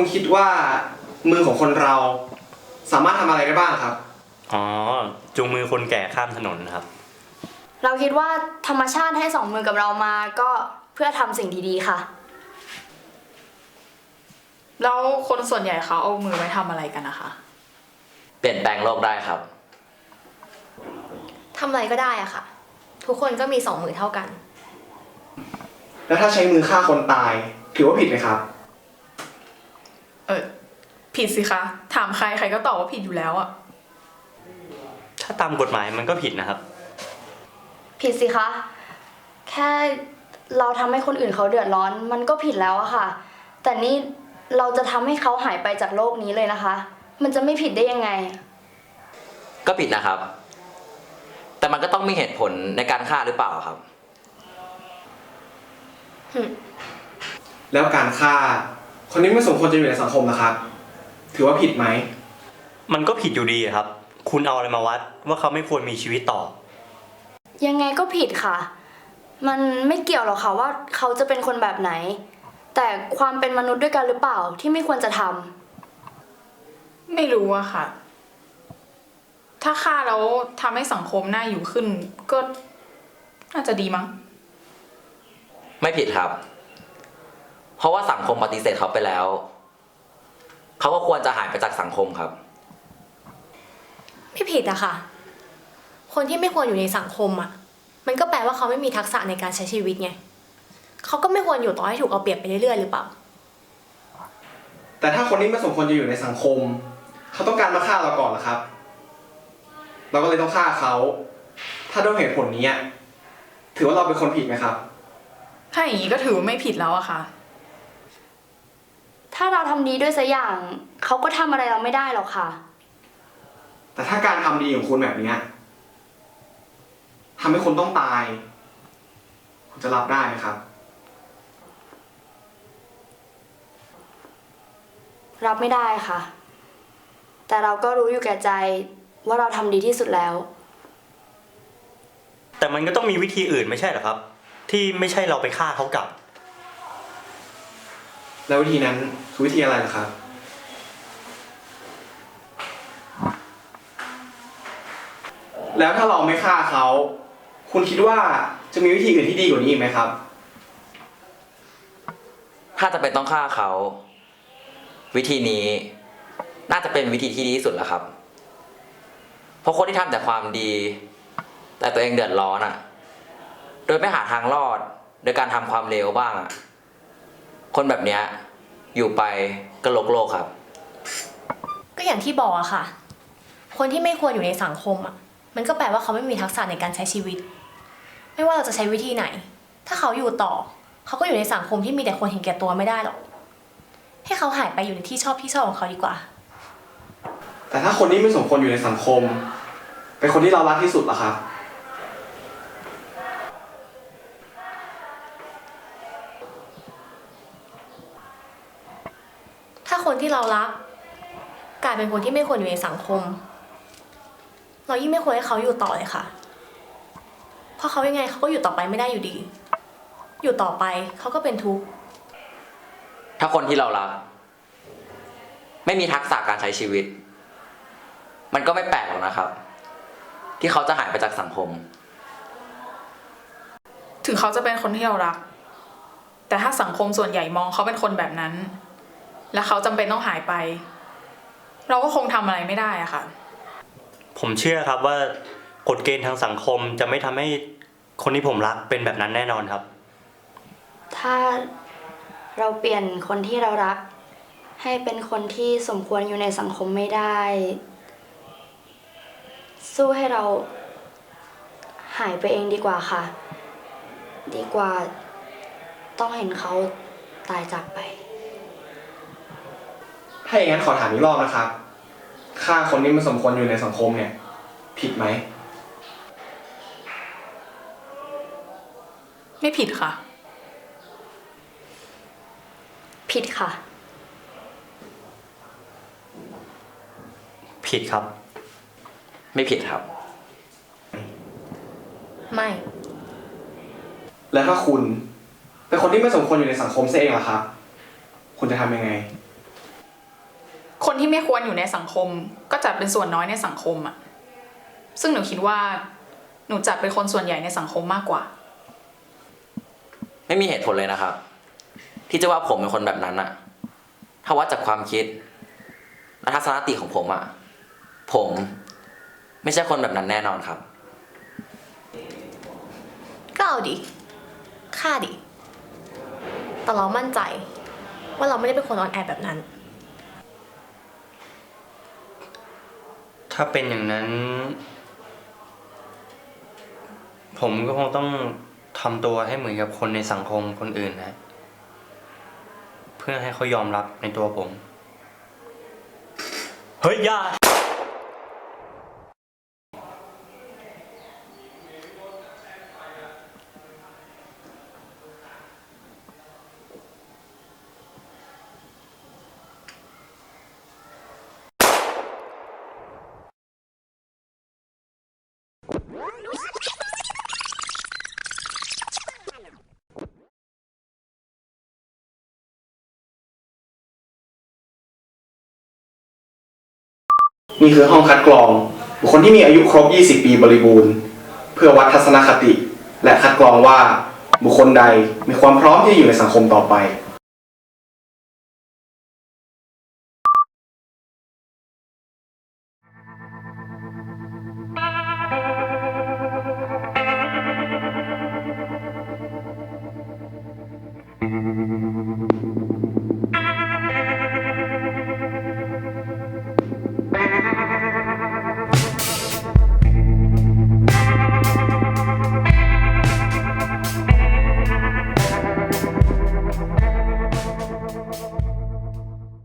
คุณคิดว่ามือของคนเรา สามารถทำอะไรได้บ้างครับ อ๋อ จูงมือคนแก่ข้ามถนนครับ เราคิดว่าธรรมชาติให้สองมือกับเรามาก็เพื่อทำสิ่งดีๆค่ะ แล้วคนส่วนใหญ่เขาเอามือไว้ทำอะไรกันนะคะ เปลี่ยนแปลงโลกได้ครับ ทำอะไรก็ได้อะค่ะ ทุกคนก็มีสองมือเท่ากัน แล้วถ้าใช้มือฆ่าคนตาย ถือว่าผิดไหมครับเออ ผิดสิคะ ถามใครใครก็ตอบว่าผิดอยู่แล้วอะถ้าตามกฎหมายมันก็ผิดนะครับ ผิดสิคะ แค่เราทำให้คนอื่นเขาเดือดร้อน มันก็ผิดแล้วอะค่ะ แต่นี่เราจะทำให้เขาหายไปจากโลกนี้เลยนะคะ มันจะไม่ผิดได้ยังไง ก็ผิดนะครับ แต่มันก็ต้องมีเหตุผลในการฆ่าหรือเปล่าครับ แล้วการฆ่า คนนี้ไม่สมควรจะอยู่ในสังคมนะครับ ถือว่าผิดไหม มันก็ผิดอยู่ดีอะครับ คุณเอาอะไรมาวัดว่าเขาไม่ควรมีชีวิตต่อ ยังไงก็ผิดค่ะ มันไม่เกี่ยวหรอกค่ะว่าเขาจะเป็นคนแบบไหน แต่ความเป็นมนุษย์ด้วยกันหรือเปล่าที่ไม่ควรจะทำ ไม่รู้อะค่ะ ถ้าฆ่าแล้วทำให้สังคมน่าอยู่ขึ้น ก็ น่าจะดีมั้ง ไม่ผิดครับ เพราะว่าสังคมปฏิเสธเขาไปแล้ว เขาก็ควรจะหายไปจากสังคมครับ ไม่ผิดอะค่ะ คนที่ไม่ควรอยู่ในสังคมอะมันก็แปลว่าเขาไม่มีทักษะในการใช้ชีวิตไงเขาก็ไม่ควรอยู่ต่อให้ถูกเอาเปรียบไปเรื่อยๆหรือเปล่า แต่ถ้าคนนี้ไม่สมควรจะอยู่ในสังคม เขาต้องการมาฆ่าเราก่อนเหรอครับ เราก็เลยต้องฆ่าเขา ถ้าด้วยเหตุผลนี้อะถือว่าเราเป็นคนผิดไหมครับ ถ้าอย่างนี้ก็ถือว่าไม่ผิดแล้วอะค่ะ ถ้าเราทำดีด้วยสักอย่าง เขาก็ทำอะไรเราไม่ได้หรอกค่ะ แต่ถ้าการทำดีของคุณแบบเนี้ยทำให้คนต้องตาย คุณจะรับได้ไหมครับ รับไม่ได้ค่ะ แต่เราก็รู้อยู่แก่ใจว่าเราทำดีที่สุดแล้ว แต่มันก็ต้องมีวิธีอื่นไม่ใช่เหรอครับ ที่ไม่ใช่เราไปฆ่าเขากลับ แล้ววิธีนั้นคือวิธีอะไรล่ะครับ แล้วถ้าเราไม่ฆ่าเขา คุณคิดว่าจะมีวิธีอื่นที่ดีกว่านี้อีกไหมครับ ถ้าจะเป็นต้องฆ่าเขา วิธีนี้ น่าจะเป็นวิธีที่ดีที่สุดแล้วครับ เพราะคนที่ทำแต่ความดี แต่ตัวเองเดือดร้อนอะ่ะ โดยไม่หาทางรอด โดยการทำความเลวบ้างอะ่ะ คนแบบเนี้ยอยู่ไปก็โลกโลกครับ ก็อย่างที่บอกอะค่ะ คนที่ไม่ควรอยู่ในสังคมอะมันก็แปลว่าเขาไม่มีทักษะในการใช้ชีวิต ไม่ว่าเราจะใช้วิธีไหน ถ้าเขาอยู่ต่อ เขาก็อยู่ในสังคมที่มีแต่คนเห็นแก่ตัวไม่ได้หรอก ให้เขาหายไปอยู่ในที่ชอบที่ชอบของเขาดีกว่า แต่ถ้าคนนี้ไม่สมควรอยู่ในสังคม เป็นคนที่เรารักที่สุดล่ะครับ ที่เรารัก กลายเป็นคนที่ไม่ควรอยู่ในสังคม เรายิ่งไม่ควรให้เขาอยู่ต่อเลยค่ะ เพราะเขายังไงเขาก็อยู่ต่อไปไม่ได้อยู่ดี อยู่ต่อไปเขาก็เป็นทุกข์ ถ้าคนที่เรารัก ไม่มีทักษะการใช้ชีวิต มันก็ไม่แปลกหรอกนะครับ ที่เขาจะหายไปจากสังคม ถึงเขาจะเป็นคนที่เรารัก แต่ถ้าสังคมส่วนใหญ่มองเขาเป็นคนแบบนั้น และเขาจำเป็นต้องหายไป เราก็คงทำอะไรไม่ได้อะค่ะ ผมเชื่อครับว่ากฎเกณฑ์ทางสังคมจะไม่ทำให้คนที่ผมรักเป็นแบบนั้นแน่นอนครับ ถ้าเราเปลี่ยนคนที่เรารัก ให้เป็นคนที่สมควรอยู่ในสังคมไม่ได้ สู้ให้เราหายไปเองดีกว่าค่ะ ดีกว่าต้องเห็นเขาตายจากไป ถ้าอย่างนั้นขอถามอีกรอบนะครับฆ่าคนที่ไม่สมควรอยู่ในสังคมเนี่ย ผิดไหม ไม่ผิดค่ะ ผิดค่ะ ผิดครับ ไม่ผิดครับ ไม่ แล้วถ้าคุณ เป็นคนที่ไม่สมควรอยู่ในสังคมซะเองล่ะครับ คุณจะทำยังไง ที่ไม่ควรอยู่ในสังคม ก็จัดเป็นส่วนน้อยในสังคมอะซึ่งหนูคิดว่าหนูจัดเป็นคนส่วนใหญ่ในสังคมมากกว่า ไม่มีเหตุผลเลยนะครับ ที่จะว่าผมเป็นคนแบบนั้นอะถ้าวัดจากความคิดและทัศนคติของผมอะผมไม่ใช่คนแบบนั้นแน่นอนครับ ก็เอาดิฆ่าดิ แต่เรามั่นใจ ว่าเราไม่ได้เป็นคนออนแอร์แบบนั้น ถ้าเป็นอย่างนั้น ผมก็คงต้องทำตัวให้เหมือนกับคนในสังคมคนอื่นนะ เพื่อให้เขายอมรับในตัวผม เฮ้ยย่า นี่คือห้องคัดกรอง บุคคลที่มีอายุครบ 20 ปีบริบูรณ์ เพื่อวัดทัศนคติ และคัดกรองว่าบุคคลใดมีความพร้อมที่จะอยู่ในสังคมต่อไป